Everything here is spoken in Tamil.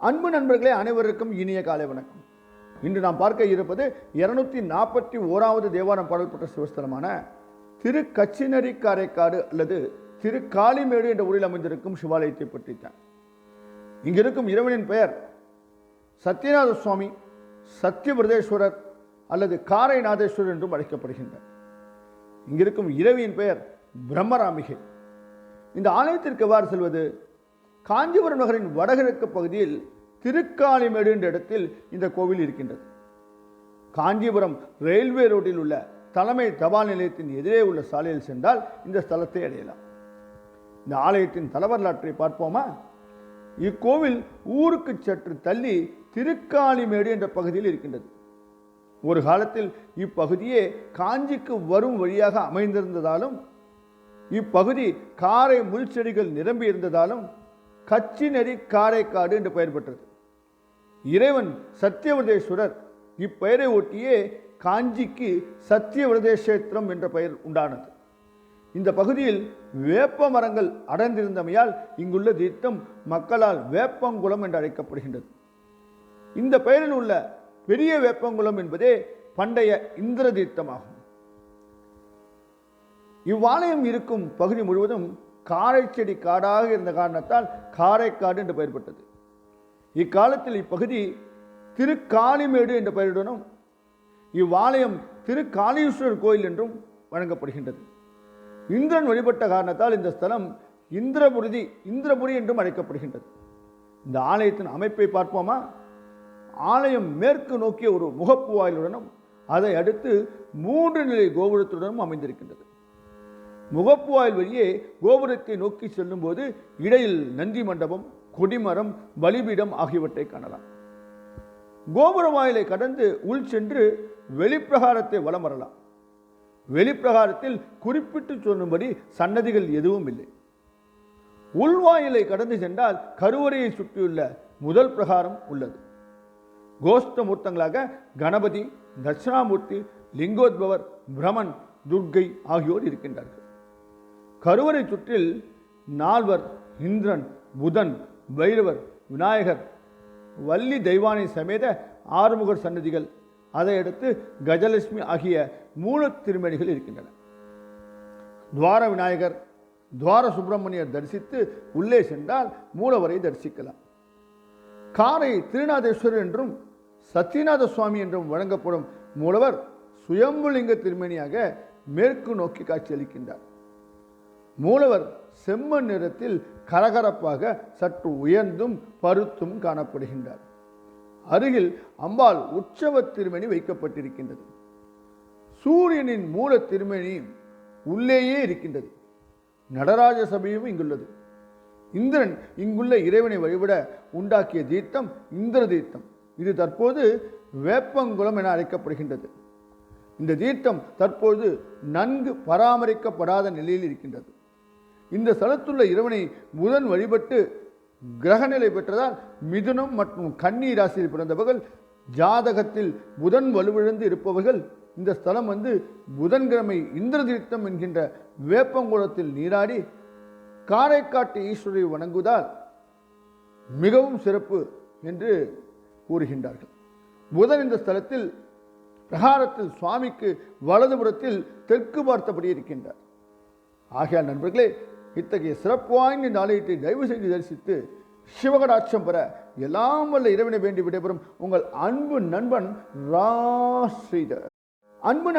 அன்பு நண்பர்களே அனைவருக்கும் இனிய காலை வணக்கம். இன்று நாம் பார்க்க இருப்பது இருநூத்தி நாற்பத்தி ஓராவது தேவாரம் பாடல் பெற்ற சிவஸ்தலமான திரு கச்சினரி காரைக்காடு அல்லது திரு காளிமேடு என்ற ஊரில் அமைந்திருக்கும் சிவாலயத்தை பற்றித்தான் இங்கிருக்கும் இறைவனின் பெயர் சத்யநாத சுவாமி சத்யபிரதேஸ்வரர் அல்லது காரைநாதேஸ்வரர் என்றும் அழைக்கப்படுகின்றார். இங்கிருக்கும் இரவியின் பெயர் பிரம்மராமிகை இந்த ஆலயத்திற்கு எவ்வாறு செல்வது? காஞ்சிபுரம் நகரின் வடகிழக்கு பகுதியில் திருக்காளிமேடு என்ற இடத்தில் இந்த கோவில் இருக்கின்றது. காஞ்சிபுரம் ரயில்வே ரோட்டில் உள்ள தலைமை தபால் நிலையத்தின் எதிரே உள்ள சாலையில் சென்றால் இந்த ஸ்தலத்தை அடையலாம். இந்த ஆலயத்தின் தலவரலாற்றை பார்ப்போமா? இக்கோவில் ஊருக்கு சற்று தள்ளி திருக்காளிமேடு என்ற பகுதியில் இருக்கின்றது. ஒரு காலத்தில் இப்பகுதியே காஞ்சிக்கு வரும் வழியாக அமைந்திருந்ததாலும் இப்பகுதி காரை முள் செடிகள் நிரம்பி இருந்ததாலும் கச்சிநெறி காரைக்காடு என்று பெயர் பெற்றது. இறைவன் சத்தியவிரதேஸ்வரர் இப்பெயரை ஒட்டியே காஞ்சிக்கு சத்தியவிரதேஷேத்திரம் என்ற பெயர் உண்டானது. இந்த பகுதியில் வேப்ப மரங்கள் அடர்ந்திருந்தமையால் இங்குள்ள தீர்த்தம் மக்களால் வேப்பங்குளம் என்று அழைக்கப்படுகின்றது. இந்த பெயரில் உள்ள பெரிய வேப்பங்குளம் என்பதே பண்டைய இந்திர தீர்த்தமாகும் இவ்வாலயம் இருக்கும் பகுதி முழுவதும் காரை செடி காடாக இருந்த காரணத்தால் காரைக்காடு என்று பெயர் பெற்றது இக்காலத்தில் இப்பகுதி திருக்காளிமேடு என்ற பெயருடனும் இவ்வாலயம் திருக்காளீஸ்வரர் கோயில் என்றும் வழங்கப்படுகின்றது. இந்திரன் வழிபட்ட காரணத்தால் இந்த ஸ்தலம் இந்திரபுரிதி இந்திரபுரி என்றும் அழைக்கப்படுகின்றது. இந்த ஆலயத்தின் அமைப்பை பார்ப்போமா? ஆலயம் மேற்கு நோக்கிய ஒரு முகப்பு வாயிலுடனும் அதை அடுத்து மூன்று நிலை கோபுரத்துடனும் அமைந்திருக்கின்றது. முகப்புவாயில் வழியே கோபுரத்தை நோக்கி செல்லும்போது இடையில் நந்தி மண்டபம் கொடிமரம் பலிபீடம் ஆகியவற்றை காணலாம். கோபுர வாயிலை கடந்து உள் சென்று வெளிப்பிரகாரத்தை வலம் வரலாம். வெளிப்பிரகாரத்தில் குறிப்பிட்டு சொல்லும்படி சன்னதிகள் எதுவும் இல்லை. உள்வாயிலை கடந்து சென்றால் கருவறையை சுற்றியுள்ள முதல் பிரகாரம் உள்ளது. கோஷ்டமூர்த்தங்களாக கணபதி தட்சிணாமூர்த்தி லிங்கோத்பவர் பிரமன் துர்க்கை ஆகியோர் இருக்கின்றார்கள். கருவறை சுற்றில் நால்வர் இந்திரன் புதன் பைரவர் விநாயகர் வள்ளி தெய்வானை சமேத ஆறுமுகர் சன்னதிகள். அதையடுத்து கஜலட்சுமி ஆகிய மூல திருமணிகள் இருக்கின்றன. துவார விநாயகர் துவார சுப்பிரமணியர் தரிசித்து உள்ளே சென்றால் மூலவரை தரிசிக்கலாம். காரை திருநாதேஸ்வரர் என்றும் சத்யநாத சுவாமி என்றும் வழங்கப்படும் மூலவர் சுயம்புலிங்க திருமணியாக மேற்கு நோக்கி காட்சியளிக்கின்றார். மூலவர் செம்மண் நிறத்தில் கரகரப்பாக சற்று உயர்ந்தும் பருத்தும் காணப்படுகின்றார். அருகில் அம்பாள் உற்சவ திருமணி வைக்கப்பட்டிருக்கின்றது. சூரியனின் மூல திருமணி உள்ளேயே இருக்கின்றது. நடராஜ சபையும் இங்குள்ளது. இந்திரன் இங்குள்ள இறைவனை வழிபட உண்டாக்கிய தீர்த்தம் இந்திர தீர்த்தம். இது தற்போது வேப்பங்குளம் என அழைக்கப்படுகின்றது. இந்த தீர்த்தம் தற்போது நன்கு பராமரிக்கப்படாத நிலையில் இருக்கின்றது. இந்த ஸ்தலத்துள்ள இறைவனை புதன் வழிபட்டு கிரகநிலை பெற்றதால் மிதுனம் மற்றும் கன்னி ராசியில் பிறந்தவர்கள் ஜாதகத்தில் புதன் வலுவிழந்து இருப்பவர்கள் இந்த ஸ்தலம் வந்து புதன்கிழமை கிழமை தீர்த்தம் என்கின்ற வேப்பங்குளத்தில் நீராடி காரைக்காட்டு ஈஸ்வரை வணங்குவதால் மிகவும் சிறப்பு என்று கூறுகின்றார்கள். புதன் இந்த ஸ்தலத்தில் பிரகாரத்தில் சுவாமிக்கு வலதுபுறத்தில் தெற்கு பார்த்தபடி இருக்கின்றார். ஆகையால் நண்பர்களே இத்தகைய சிறப்பு வாய்ந்த இந்த ஆலயத்தை தயவு செய்து தரிசித்து சிவகடாட்சம் பெற எல்லாம் வல்ல இறைவனை வேண்டி விடைபெறும் உங்கள் அன்பு நண்பன் ரா அன்பு நண்பன்